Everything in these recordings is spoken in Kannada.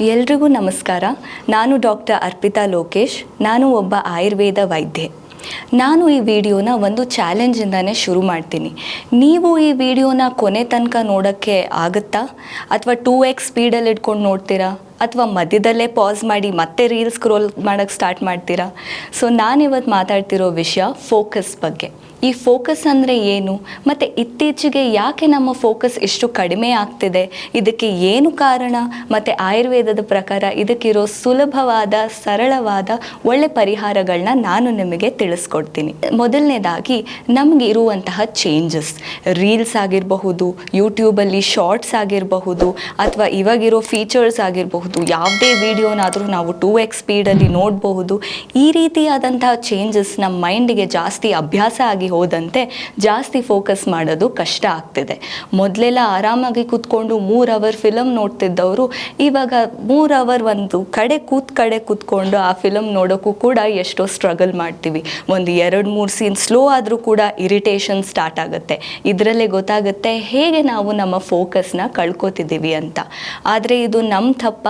ಎಲ್ರಿಗೂ ನಮಸ್ಕಾರ. ನಾನು ಡಾಕ್ಟರ್ ಅರ್ಪಿತಾ ಲೋಕೇಶ್. ನಾನು ಒಬ್ಬ ಆಯುರ್ವೇದ ವೈದ್ಯೆ. ನಾನು ಈ ವಿಡಿಯೋನ ಒಂದು ಚಾಲೆಂಜಿಂದನೇ ಶುರು ಮಾಡ್ತೀನಿ. ನೀವು ಈ ವಿಡಿಯೋನ ಕೊನೆ ತನಕ ನೋಡೋಕ್ಕೆ ಆಗುತ್ತಾ? ಅಥವಾ ಟೂ ಎಕ್ಸ್ ಸ್ಪೀಡಲ್ಲಿ ಇಟ್ಕೊಂಡು ನೋಡ್ತೀರಾ? ಅಥವಾ ಮಧ್ಯದಲ್ಲೇ ಪಾಸ್ ಮಾಡಿ ಮತ್ತೆ ರೀಲ್ ಸ್ಕ್ರೋಲ್ ಮಾಡೋಕ್ಕೆ ಸ್ಟಾರ್ಟ್ ಮಾಡ್ತೀರಾ? ಸೊ ನಾನಿವತ್ತು ಮಾತಾಡ್ತಿರೋ ವಿಷಯ ಫೋಕಸ್ ಬಗ್ಗೆ. ಈ ಫೋಕಸ್ ಅಂದರೆ ಏನು? ಮತ್ತು ಇತ್ತೀಚೆಗೆ ಯಾಕೆ ನಮ್ಮ ಫೋಕಸ್ ಇಷ್ಟು ಕಡಿಮೆ ಆಗ್ತಿದೆ? ಇದಕ್ಕೆ ಏನು ಕಾರಣ? ಮತ್ತು ಆಯುರ್ವೇದದ ಪ್ರಕಾರ ಇದಕ್ಕಿರೋ ಸುಲಭವಾದ, ಸರಳವಾದ, ಒಳ್ಳೆ ಪರಿಹಾರಗಳನ್ನ ನಾನು ನಿಮಗೆ ತಿಳಿಸ್ಕೊಡ್ತೀನಿ. ಮೊದಲನೇದಾಗಿ ನಮಗೆ ಇರುವಂತಹ ಚೇಂಜಸ್ ರೀಲ್ಸ್ ಆಗಿರಬಹುದು ಯೂಟ್ಯೂಬಲ್ಲಿ ಶಾರ್ಟ್ಸ್ ಆಗಿರಬಹುದು, ಅಥವಾ ಇವಾಗಿರೋ ಫೀಚರ್ಸ್ ಆಗಿರಬಹುದು ಯಾವುದೇ ವಿಡಿಯೋನಾದರೂ ನಾವು ಟೂ ಎಕ್ಸ್ ಸ್ಪೀಡಲ್ಲಿ ನೋಡಬಹುದು. ಈ ರೀತಿಯಾದಂತಹ ಚೇಂಜಸ್ ನಮ್ಮ ಮೈಂಡಿಗೆ ಜಾಸ್ತಿ ಅಭ್ಯಾಸ ಆಗಿ ಹೋದಂತೆ ಜಾಸ್ತಿ ಫೋಕಸ್ ಮಾಡೋದು ಕಷ್ಟ ಆಗ್ತಿದೆ. ಮೊದಲೆಲ್ಲ ಆರಾಮಾಗಿ ಕೂತ್ಕೊಂಡು ಮೂರು ಅವರ್ ಫಿಲಮ್ ನೋಡ್ತಿದ್ದವರು, ಇವಾಗ ಮೂರು ಅವರ್ ಒಂದು ಕಡೆ ಕೂತ್ ಕಡೆ ಕೂತ್ಕೊಂಡು ಆ ಫಿಲಮ್ ನೋಡೋಕ್ಕೂ ಕೂಡ ಎಷ್ಟೋ ಸ್ಟ್ರಗಲ್ ಮಾಡ್ತೀವಿ. ಒಂದು ಎರಡು ಮೂರು ಸೀನ್ ಸ್ಲೋ ಆದರೂ ಕೂಡ ಇರಿಟೇಷನ್ ಸ್ಟಾರ್ಟ್ ಆಗುತ್ತೆ. ಇದರಲ್ಲೇ ಗೊತ್ತಾಗುತ್ತೆ ಹೇಗೆ ನಾವು ನಮ್ಮ ಫೋಕಸ್ನ ಕಳ್ಕೊತಿದ್ದೀವಿ ಅಂತ. ಆದರೆ ಇದು ನಮ್ಮ ತಪ್ಪ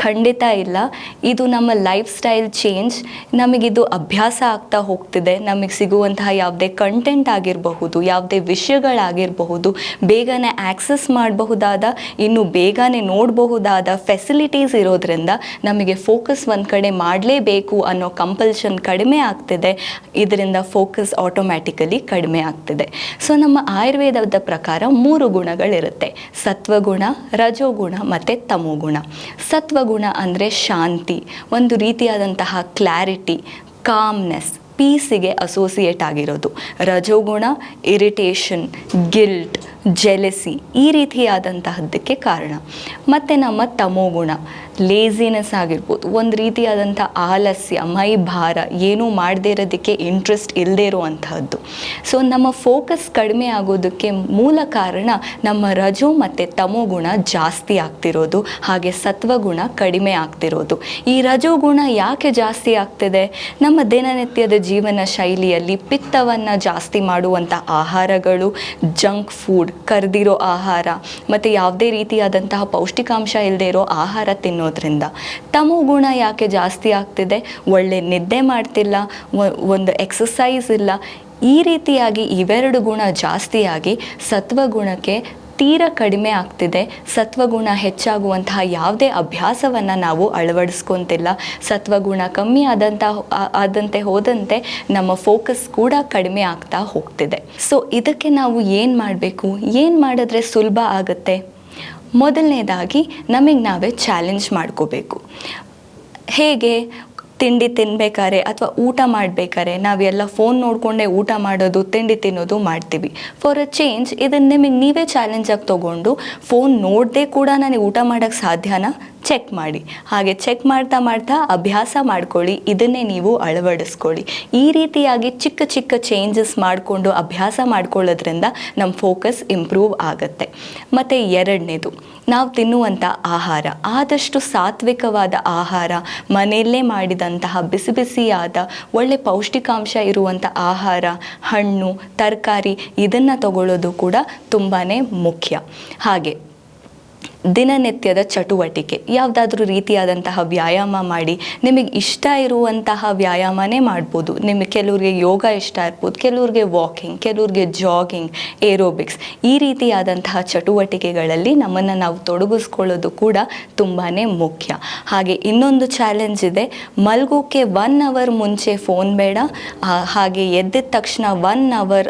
ಖಂಡಿತ ಇಲ್ಲ. ಇದು ನಮ್ಮ ಲೈಫ್ ಸ್ಟೈಲ್ ಚೇಂಜ್ ನಮಗಿದು ಅಭ್ಯಾಸ ಆಗ್ತಾ ಹೋಗ್ತಿದೆ. ನಮಗೆ ಸಿಗುವಂತಹ ಯಾವುದೇ ಕಂಟೆಂಟ್ ಆಗಿರಬಹುದು, ಯಾವುದೇ ವಿಷಯಗಳಾಗಿರಬಹುದು, ಬೇಗನೆ ಆಕ್ಸೆಸ್ ಮಾಡಬಹುದಾದ, ಇನ್ನು ಬೇಗನೆ ನೋಡಬಹುದಾದ ಫೆಸಿಲಿಟೀಸ್ ಇರೋದ್ರಿಂದ ನಮಗೆ ಫೋಕಸ್ ಒಂದು ಕಡೆ ಮಾಡಲೇಬೇಕು ಅನ್ನೋ ಕಂಪಲ್ಷನ್ ಕಡಿಮೆ ಆಗ್ತಿದೆ. ಇದರಿಂದ ಫೋಕಸ್ ಆಟೋಮ್ಯಾಟಿಕಲಿ ಕಡಿಮೆ ಆಗ್ತಿದೆ. ಸೊ ನಮ್ಮ ಆಯುರ್ವೇದದ ಪ್ರಕಾರ ಮೂರು ಗುಣಗಳಿರುತ್ತೆ. ಸತ್ವಗುಣ, ರಜೋಗುಣ ಮತ್ತು ತಮೋಗುಣ. ಸತ್ವಗುಣ ಅಂದರೆ ಶಾಂತಿ ಒಂದು ರೀತಿಯಾದಂತಹ ಕ್ಲಾರಿಟಿ ಕಾಮ್ನೆಸ್ ಪೀಸಿಗೆ ಅಸೋಸಿಯೇಟ್ ಆಗಿರೋದು. ರಜೋಗುಣ ಇರಿಟೇಷನ್ ಗಿಲ್ಟ್ ಜೆಲೆಸಿ ಈ ರೀತಿಯಾದಂತಹದ್ದಕ್ಕೆ ಕಾರಣ. ಮತ್ತು ನಮ್ಮ ತಮೋಗುಣ ಲೇಸಿನೆಸ್ ಆಗಿರ್ಬೋದು, ಒಂದು ರೀತಿಯಾದಂಥ ಆಲಸ್ಯ, ಮೈ ಭಾರ, ಏನೂ ಮಾಡದೇ ಇರೋದಕ್ಕೆ ಇಂಟ್ರೆಸ್ಟ್ ಇಲ್ಲದೇ ಇರುವಂತಹದ್ದು. ಸೊ ನಮ್ಮ ಫೋಕಸ್ ಕಡಿಮೆ ಆಗೋದಕ್ಕೆ ಮೂಲ ಕಾರಣ ನಮ್ಮ ರಜೋ ಮತ್ತು ತಮೋಗುಣ ಜಾಸ್ತಿ ಆಗ್ತಿರೋದು, ಹಾಗೆ ಸತ್ವಗುಣ ಕಡಿಮೆ ಆಗ್ತಿರೋದು. ಈ ರಜೋಗುಣ ಯಾಕೆ ಜಾಸ್ತಿ ಆಗ್ತಿದೆ? ನಮ್ಮ ದಿನನಿತ್ಯದ ಜೀವನ ಶೈಲಿಯಲ್ಲಿ ಪಿತ್ತವನ್ನು ಜಾಸ್ತಿ ಮಾಡುವಂಥ ಆಹಾರಗಳು ಜಂಕ್ ಫುಡ್ ಕರೆದಿರೋ ಆಹಾರ ಮತ್ತು ಯಾವುದೇ ರೀತಿಯಾದಂತಹ ಪೌಷ್ಟಿಕಾಂಶ ಇಲ್ಲದೆ ಇರೋ ಆಹಾರ ತಿನ್ನೋದ್ರಿಂದ ತಮೋಗುಣ ಯಾಕೆ ಜಾಸ್ತಿ ಆಗ್ತಿದೆ? ಒಳ್ಳೆ ನಿದ್ದೆ ಮಾಡ್ತಿಲ್ಲ ಒಂದು ಎಕ್ಸಸೈಸ್ ಇಲ್ಲ. ಈ ರೀತಿಯಾಗಿ ಇವೆರಡು ಗುಣ ಜಾಸ್ತಿಯಾಗಿ ಸತ್ವಗುಣಕ್ಕೆ ತೀರ ಕಡಿಮೆ ಆಗ್ತಿದೆ. ಸತ್ವಗುಣ ಹೆಚ್ಚಾಗುವಂತಹ ಯಾವುದೇ ಅಭ್ಯಾಸವನ್ನು ನಾವು ಅಳವಡಿಸ್ಕೊತಿಲ್ಲ. ಸತ್ವಗುಣ ಕಮ್ಮಿ ಆದಂತಹ ಆದಂತೆ ಹೋದಂತೆ ನಮ್ಮ ಫೋಕಸ್ ಕೂಡ ಕಡಿಮೆ ಆಗ್ತಾ ಹೋಗ್ತಿದೆ. ಸೊ ಇದಕ್ಕೆ ನಾವು ಏನು ಮಾಡಬೇಕು? ಏನು ಮಾಡಿದ್ರೆ ಸುಲಭ ಆಗುತ್ತೆ? ಮೊದಲನೇದಾಗಿ ನಮಗೆ ನಾವೇ ಚಾಲೆಂಜ್ ಮಾಡ್ಕೋಬೇಕು. ಹೇಗೆ? ತಿಂಡಿ ತಿನ್ಬೇಕಾದ್ರೆ ಅಥವಾ ಊಟ ಮಾಡಬೇಕಾದ್ರೆ ನಾವೆಲ್ಲ ಫೋನ್ ನೋಡಿಕೊಂಡೇ ಊಟ ಮಾಡೋದು, ತಿಂಡಿ ತಿನ್ನೋದು ಮಾಡ್ತೀವಿ. ಫಾರ್ ಅ ಚೇಂಜ್ ಇದನ್ನು ನಿಮಗೆ ನೀವೇ ಚಾಲೆಂಜಾಗಿ ತೊಗೊಂಡು ಫೋನ್ ನೋಡದೆ ಕೂಡ ನನಗೆ ಊಟ ಮಾಡೋಕ್ಕೆ ಸಾಧ್ಯನಾ? ಚೆಕ್ ಮಾಡಿ. ಹಾಗೆ ಚೆಕ್ ಮಾಡ್ತಾ ಮಾಡ್ತಾ ಅಭ್ಯಾಸ ಮಾಡ್ಕೊಳ್ಳಿ. ಇದನ್ನೇ ನೀವು ಅಳವಡಿಸ್ಕೊಳ್ಳಿ. ಈ ರೀತಿಯಾಗಿ ಚಿಕ್ಕ ಚಿಕ್ಕ ಚೇಂಜಸ್ ಮಾಡಿಕೊಂಡು ಅಭ್ಯಾಸ ಮಾಡ್ಕೊಳ್ಳೋದ್ರಿಂದ ನಮ್ಮ ಫೋಕಸ್ ಇಂಪ್ರೂವ್ ಆಗುತ್ತೆ. ಮತ್ತು ಎರಡನೇದು, ನಾವು ತಿನ್ನುವಂಥ ಆಹಾರ. ಆದಷ್ಟು ಸಾತ್ವಿಕವಾದ ಆಹಾರ, ಮನೆಯಲ್ಲೇ ಮಾಡಿದಂತಹ ಬಿಸಿ ಬಿಸಿಯಾದ, ಒಳ್ಳೆ ಪೌಷ್ಟಿಕಾಂಶ ಇರುವಂಥ ಆಹಾರ, ಹಣ್ಣು, ತರಕಾರಿ ಇದನ್ನು ತಗೊಳ್ಳೋದು ಕೂಡ ತುಂಬಾ ಮುಖ್ಯ. ಹಾಗೆ ದಿನನಿತ್ಯದ ಚಟುವಟಿಕೆ, ಯಾವುದಾದ್ರೂ ರೀತಿಯಾದಂತಹ ವ್ಯಾಯಾಮ ಮಾಡಿ, ನಿಮಗೆ ಇಷ್ಟ ಇರುವಂತಹ ವ್ಯಾಯಾಮನೇ ಮಾಡ್ಬೋದು. ನಿಮಗೆ ಕೆಲವ್ರಿಗೆ ಯೋಗ ಇಷ್ಟ ಇರ್ಬೋದು, ಕೆಲವ್ರಿಗೆ ವಾಕಿಂಗ್ ಕೆಲವ್ರಿಗೆ ಜಾಗಿಂಗ್ ಏರೋಬಿಕ್ಸ್ ಈ ರೀತಿಯಾದಂತಹ ಚಟುವಟಿಕೆಗಳಲ್ಲಿ ನಮ್ಮನ್ನು ನಾವು ತೊಡಗಿಸ್ಕೊಳ್ಳೋದು ಕೂಡ ತುಂಬಾ ಮುಖ್ಯ. ಹಾಗೆ ಇನ್ನೊಂದು ಚಾಲೆಂಜ್ ಇದೆ ಮಲ್ಗೋಕ್ಕೆ ಒನ್ ಅವರ್ ಮುಂಚೆ ಫೋನ್ ಬೇಡ ಹಾಗೆ ಎದ್ದಿದ ತಕ್ಷಣ ಒನ್ ಅವರ್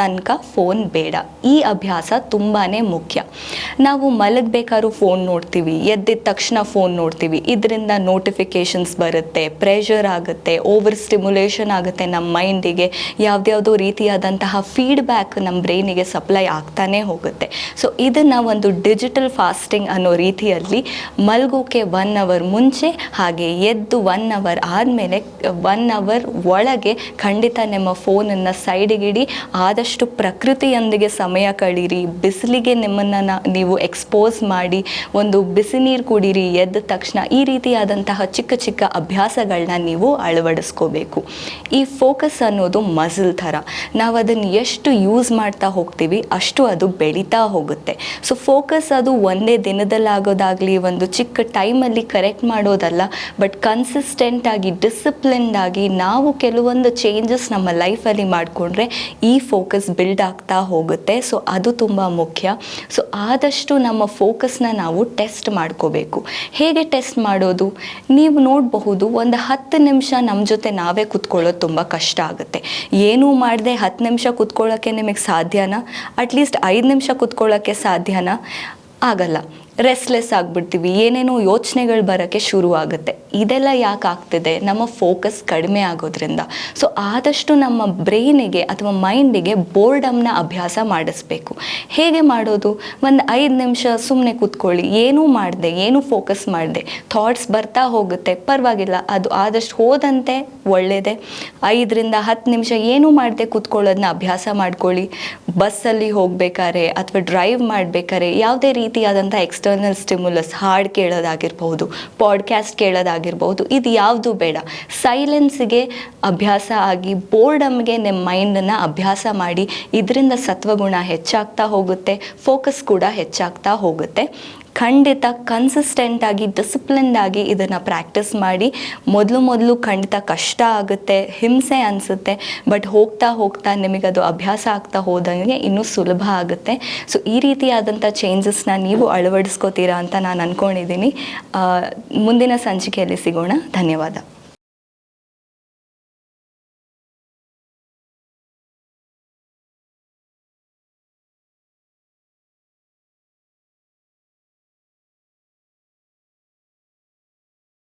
ತನಕ ಫೋನ್ ಬೇಡ. ಈ ಅಭ್ಯಾಸ ತುಂಬಾ ಮುಖ್ಯ. ನಾವು ಮಲಗಬೇಕಾದ್ರೂ ಫೋನ್ ನೋಡ್ತೀವಿ, ಎದ್ದಿದ ತಕ್ಷಣ ಫೋನ್ ನೋಡ್ತೀವಿ. ಇದರಿಂದ ನೋಟಿಫಿಕೇಷನ್ಸ್ ಬರುತ್ತೆ ಪ್ರೆಷರ್ ಆಗುತ್ತೆ ಓವರ್ ಸ್ಟಿಮ್ಯುಲೇಷನ್ ಆಗುತ್ತೆ ನಮ್ಮ ಮೈಂಡಿಗೆ ಯಾವುದ್ಯಾವುದೋ ರೀತಿಯಾದಂತಹ ಫೀಡ್ಬ್ಯಾಕ್ ನಮ್ಮ ಬ್ರೈನಿಗೆ ಸಪ್ಲೈ ಆಗ್ತಾನೆ ಹೋಗುತ್ತೆ. ಸೊ ಇದನ್ನು ಒಂದು ಡಿಜಿಟಲ್ ಫಾಸ್ಟಿಂಗ್ ಅನ್ನೋ ರೀತಿಯಲ್ಲಿ ಮಲಗೋಕೆ ಒನ್ ಅವರ್ ಮುಂಚೆ, ಹಾಗೆ ಎದ್ದು ಒನ್ ಅವರ್ ಆದಮೇಲೆ ಒನ್ ಅವರ್ ಒಳಗೆ ಖಂಡಿತ ನಿಮ್ಮ ಫೋನನ್ನು ಸೈಡಿಗಿಡಿ ಆದಷ್ಟು ಪ್ರಕೃತಿಯೊಂದಿಗೆ ಸಮಯ ಕಳೀರಿ. ಬಿಸಿಲಿಗೆ ನಿಮ್ಮನ್ನು ನೀವು ಎಕ್ಸ್ಪೋಸ್ ಮಾಡಿ ಮಾಡಿ ಒಂದು ಬಿಸಿ ನೀರು ಕುಡೀರಿ ಎದ್ದ ತಕ್ಷಣ ಈ ರೀತಿಯಾದಂತಹ ಚಿಕ್ಕ ಚಿಕ್ಕ ಅಭ್ಯಾಸಗಳನ್ನ ನೀವು ಅಳವಡಿಸ್ಕೋಬೇಕು. ಈ ಫೋಕಸ್ ಅನ್ನೋದು ಮಸಲ್ ಥರ. ನಾವು ಅದನ್ನು ಎಷ್ಟು ಯೂಸ್ ಮಾಡ್ತಾ ಹೋಗ್ತೀವಿ ಅಷ್ಟು ಅದು ಬೆಳೀತಾ ಹೋಗುತ್ತೆ. ಸೊ ಫೋಕಸ್ ಅದು ಒಂದೇ ದಿನದಲ್ಲಾಗೋದಾಗಲಿ, ಒಂದು ಚಿಕ್ಕ ಟೈಮಲ್ಲಿ ಕರೆಕ್ಟ್ ಮಾಡೋದಲ್ಲ, ಬಟ್ ಕನ್ಸಿಸ್ಟೆಂಟ್ ಆಗಿ, ಡಿಸಿಪ್ಲಿನ್ಡ್ ಆಗಿ ನಾವು ಕೆಲವೊಂದು ಚೇಂಜಸ್ ನಮ್ಮ ಲೈಫಲ್ಲಿ ಮಾಡಿಕೊಂಡ್ರೆ ಈ ಫೋಕಸ್ ಬಿಲ್ಡ್ ಆಗ್ತಾ ಹೋಗುತ್ತೆ. ಸೊ ಅದು ತುಂಬ ಮುಖ್ಯ. ಸೊ ಆದಷ್ಟು ನಮ್ಮ ಫೋಕಸ್ನ ನಾವು ಟೆಸ್ಟ್ ಮಾಡ್ಕೋಬೇಕು. ಹೇಗೆ ಟೆಸ್ಟ್ ಮಾಡೋದು? ನೀವು ನೋಡಬಹುದು ಒಂದು ಹತ್ತು ನಿಮಿಷ ನಮ್ಮ ಜೊತೆ ನಾವೇ ಕೂತ್ಕೊಳ್ಳೋದು ತುಂಬ ಕಷ್ಟ ಆಗುತ್ತೆ. ಏನೂ ಮಾಡದೆ ಹತ್ತು ನಿಮಿಷ ಕೂತ್ಕೊಳ್ಳೋಕ್ಕೆ ನಿಮಗೆ ಸಾಧ್ಯನಾ? ಅಟ್ಲೀಸ್ಟ್ ಐದು ನಿಮಿಷ ಕೂತ್ಕೊಳ್ಳೋಕ್ಕೆ ಸಾಧ್ಯನಾ? ಆಗಲ್ಲ. ರೆಸ್ಲೆಸ್ ಆಗಿಬಿಡ್ತೀವಿ. ಏನೇನೋ ಯೋಚನೆಗಳು ಬರೋಕ್ಕೆ ಶುರು ಆಗುತ್ತೆ ಇದೆಲ್ಲ ಯಾಕೆ ಆಗ್ತಿದೆ? ನಮ್ಮ ಫೋಕಸ್ ಕಡಿಮೆ ಆಗೋದ್ರಿಂದ. ಸೊ ಆದಷ್ಟು ನಮ್ಮ ಬ್ರೈನಿಗೆ ಅಥವಾ ಮೈಂಡಿಗೆ ಬೋರ್ಡಮ್ನ ಅಭ್ಯಾಸ ಮಾಡಿಸ್ಬೇಕು. ಹೇಗೆ ಮಾಡೋದು? ಒಂದು ಐದು ನಿಮಿಷ ಸುಮ್ಮನೆ ಕೂತ್ಕೊಳ್ಳಿ. ಏನೂ ಮಾಡಿದೆ, ಏನೂ ಫೋಕಸ್ ಮಾಡಿದೆ. ಥಾಟ್ಸ್ ಬರ್ತಾ ಹೋಗುತ್ತೆ. ಪರವಾಗಿಲ್ಲ. ಅದು ಆದಷ್ಟು ಹೋದಂತೆ ಒಳ್ಳೆಯದೇ ಐದರಿಂದ ಹತ್ತು ನಿಮಿಷ ಏನೂ ಮಾಡಿದೆ ಕೂತ್ಕೊಳ್ಳೋದನ್ನ ಅಭ್ಯಾಸ ಮಾಡ್ಕೊಳ್ಳಿ. ಬಸ್ಸಲ್ಲಿ ಹೋಗ್ಬೇಕಾದ್ರೆ ಅಥವಾ ಡ್ರೈವ್ ಮಾಡಬೇಕಾದ್ರೆ ಯಾವುದೇ ರೀತಿಯಾದಂಥ ಎಕ್ಸ್ಟರ್ನಲ್ ಸ್ಟಿಮ್ಯುಲಸ್ ಹಾಡು ಕೇಳೋದಾಗಿರ್ಬೋದು ಪಾಡ್ಕ್ಯಾಸ್ಟ್ ಕೇಳೋದಾಗಿರ್ಬೋದು ಇದು ಯಾವುದು ಬೇಡ. ಸೈಲೆನ್ಸ್ಗೆ ಅಭ್ಯಾಸ ಆಗಿ ಬೋರ್ಡಮ್ಗೆ ನಿಮ್ಮ ಮೈಂಡನ್ನು ಅಭ್ಯಾಸ ಮಾಡಿ, ಇದರಿಂದ ಸತ್ವಗುಣ ಹೆಚ್ಚಾಗ್ತಾ ಹೋಗುತ್ತೆ ಫೋಕಸ್ ಕೂಡ ಹೆಚ್ಚಾಗ್ತಾ ಹೋಗುತ್ತೆ. ಖಂಡಿತ ಕನ್ಸಿಸ್ಟೆಂಟ್ ಆಗಿ ಡಿಸಿಪ್ಲಿನ್ಡ್ ಆಗಿ ಇದನ್ನು ಪ್ರಾಕ್ಟೀಸ್ ಮಾಡಿ. ಮೊದಲು ಮೊದಲು ಖಂಡಿತ ಕಷ್ಟ ಆಗುತ್ತೆ, ಹಿಂಸೆ ಅನಿಸುತ್ತೆ ಬಟ್ ಹೋಗ್ತಾ ಹೋಗ್ತಾ ನಿಮಗದು ಅಭ್ಯಾಸ ಆಗ್ತಾ ಹೋದಂಗೆ ಇನ್ನೂ ಸುಲಭ ಆಗುತ್ತೆ. ಸೊ ಈ ರೀತಿಯಾದಂಥ ಚೇಂಜಸ್ನ ನೀವು ಅಳವಡಿಸ್ಕೋತೀರಾ ಅಂತ ನಾನು ಅಂದ್ಕೊಂಡಿದ್ದೀನಿ ಮುಂದಿನ ಸಂಚಿಕೆಯಲ್ಲಿ ಸಿಗೋಣ. ಧನ್ಯವಾದ.